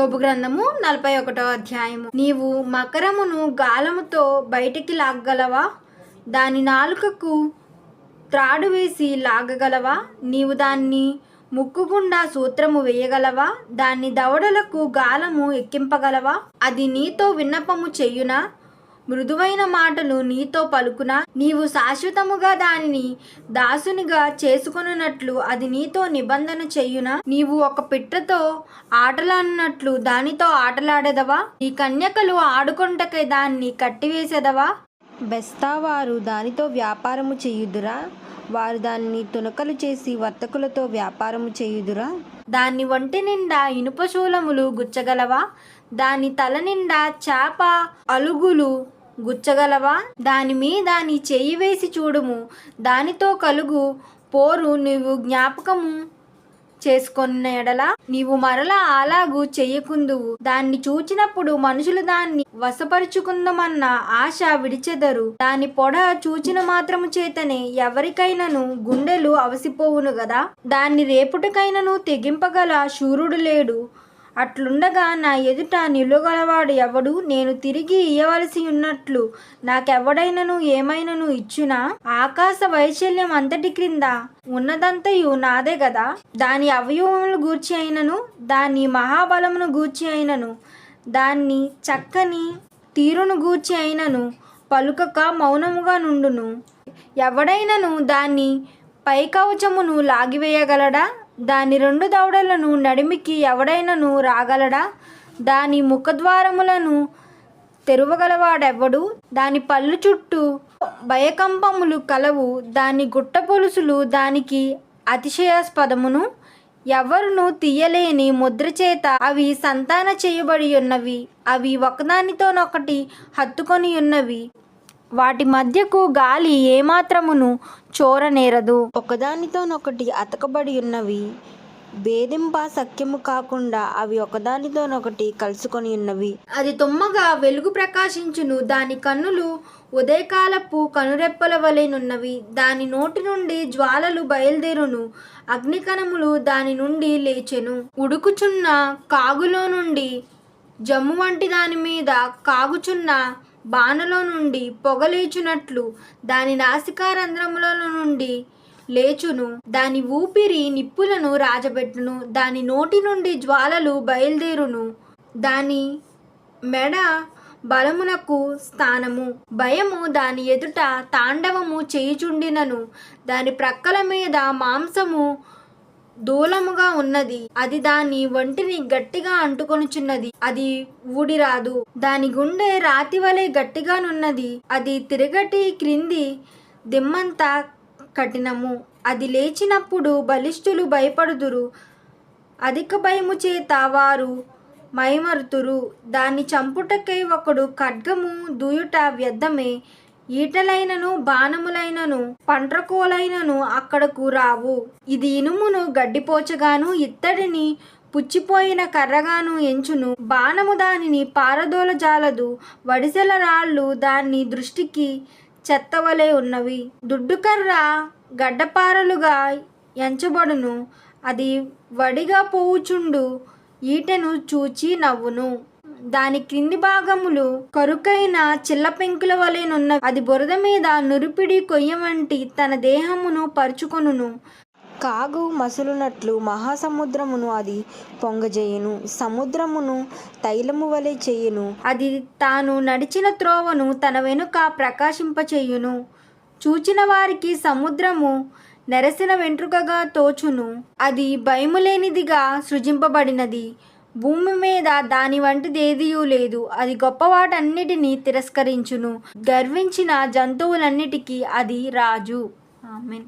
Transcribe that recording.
యోబు గ్రంథము నలభై ఒకటో అధ్యాయము. నీవు మకరమును గాలముతో బయటికి లాగగలవా? దాని నాలుకకు త్రాడు వేసి లాగగలవా? నీవు దాన్ని ముక్కుగుండా సూత్రము వేయగలవా? దాన్ని దవడలకు గాలము ఎక్కింపగలవా? అది నీతో విన్నపము చెయ్యునా మృదువైన మాటలు నీతో పలుకునా నీవు శాశ్వతముగా దానిని దాసునిగా చేసుకొనున్నట్లు అది నీతో నిబంధన చెయ్యునా నీవు ఒక పిట్టతో ఆటలాడినట్లు దానితో ఆటలాడెదవా? నీ కన్యకలు ఆడుకుంటకే దాన్ని కట్టివేసేదవా? బెస్తా వారు దానితో వ్యాపారము చేయుదురా? వారు దాన్ని తునకలు చేసి వర్తకులతో వ్యాపారము చేయుదురా? దాన్ని ఒంటి నిండా ఇనుప శూలములు గుచ్చగలవా? దాని తల నిండా చేప అలుగులు గుచ్చగలవా? దాని మీద నీ చెయ్యి వేసి చూడుము. దానితో కలుగు. పోరు నీవు జ్ఞాపకము చేసుకున్న ఎడల నీవు మరలా అలాగు చెయ్యకుందువు. దాన్ని చూచినప్పుడు మనుషులు దాన్ని వశపరుచుకుందమన్న ఆశ విడిచెదరు. దాని పొడ చూచిన మాత్రము చేతనే ఎవరికైనను గుండెలు అవసిపోవును గదా? దాన్ని రేపుటికైనను తెగింపగల శూరుడు లేడు. అట్లుండగా నా ఎదుట నిలుగలవాడు ఎవడు? నేను తిరిగి ఇయ్యవలసి ఉన్నట్లు నాకెవడైనను ఏమైనను ఇచ్చునా? ఆకాశ వైశల్యం అంతటి క్రింద ఉన్నదంతయు నాదే గదా? దాని అవయవములు గూర్చి అయినను దాని మహాబలమును గూర్చి అయినను దాన్ని చక్కని తీరును గూర్చి అయినను పలుకక మౌనముగా నుండును. ఎవడైనను దాన్ని పైకవచమును లాగివేయగలడా? దాని రెండు దవడలను నడిమికి ఎవడైనను రాగలడా? దాని ముఖద్వారములను తెరువగలవాడెవ్వడు దాని పళ్ళు చుట్టూ భయకంపములు కలవు. దాని గుట్ట పొలుసులు దానికి అతిశయాస్పదమును. ఎవరును తీయలేని ముద్ర చేత అవి సంతాన చేయబడి ఉన్నవి అవి ఒకదానితోనొకటి హత్తుకొని ఉన్నవి వాటి మధ్యకు గాలి ఏమాత్రమును చోరనేరదు. ఒకదానితోనొకటి అతకబడి ఉన్నవి భేదింప సఖ్యము కాకుండా అవి ఒకదానితోనొకటి కలుసుకొని ఉన్నవి అది తుమ్మగా వెలుగు ప్రకాశించును దాని కన్నులు ఉదయకాలపు కనురెప్పల వలెనున్నవి దాని నోటి నుండి జ్వాలలు బయలుదేరును అగ్నికణములు దాని నుండి లేచెను. ఉడుకుచున్న కాగులో నుండి జమ్ము వంటి దాని మీద కాగుచున్న బాణలో నుండి పొగలేచునట్లు దాని నాసికారంధ్రములలో నుండి లేచును. దాని ఊపిరి నిప్పులను రాజబెట్టును. దాని నోటి నుండి జ్వాలలు బయలుదేరును. దాని మెడ బలమునకు స్థానము. భయము దాని ఎదుట తాండవము చేయుచుండినను. దాని ప్రక్కల మీద మాంసము దూలముగా ఉన్నది. అది దాని ఒంటిని గట్టిగా అంటుకొనుచున్నది. అది ఊడిరాదు. దాని గుండె రాతి వలె గట్టిగానున్నది. అది తిరగటి క్రింది దిమ్మంతా కఠినము. అది లేచినప్పుడు బలిష్ఠులు భయపడుదురు. అధిక భయము చేత వారు మైమరుతురు. దాన్ని చంపుటకై ఒకడు ఖడ్గము దూయుట వ్యర్థమే. ఈటలైనను బాణములైనను పండ్రకోలైనను అక్కడకు రావు. ఇది ఇనుమును గడ్డిపోచగాను ఇత్తడిని పుచ్చిపోయిన కర్రగాను ఎంచును. బాణము దానిని పారదోల జాలదు వడిసెల రాళ్ళు దాన్ని దృష్టికి చెత్తవలే ఉన్నవి. దుడ్డుకర్ర గడ్డపారలుగా ఎంచబడును అది వడిగా పోవుచుండు ఈటెను చూచి నవ్వును. దాని క్రింది భాగములు కరుకైన చిల్ల పెంకుల వలెనున్న అది బురద మీద నురిపిడి కొయ్య వంటి తన దేహమును పరుచుకొనును. కాగు మసులునట్లు మహాసముద్రమును అది పొంగజేయును. సముద్రమును తైలము వలె చేయును. అది తాను నడిచిన త్రోవను తన వెనుక ప్రకాశింపచేయును. చూచిన వారికి సముద్రము నెరసిన వెంట్రుకగా తోచును. అది భయములేనిదిగా సృజింపబడినది. భూమి మీద దాని వంటిదేదియూ లేదు. అది గొప్పవాటన్నిటినీ తిరస్కరించును. గర్వించిన జంతువులన్నిటికీ అది రాజు. ఆమెన్.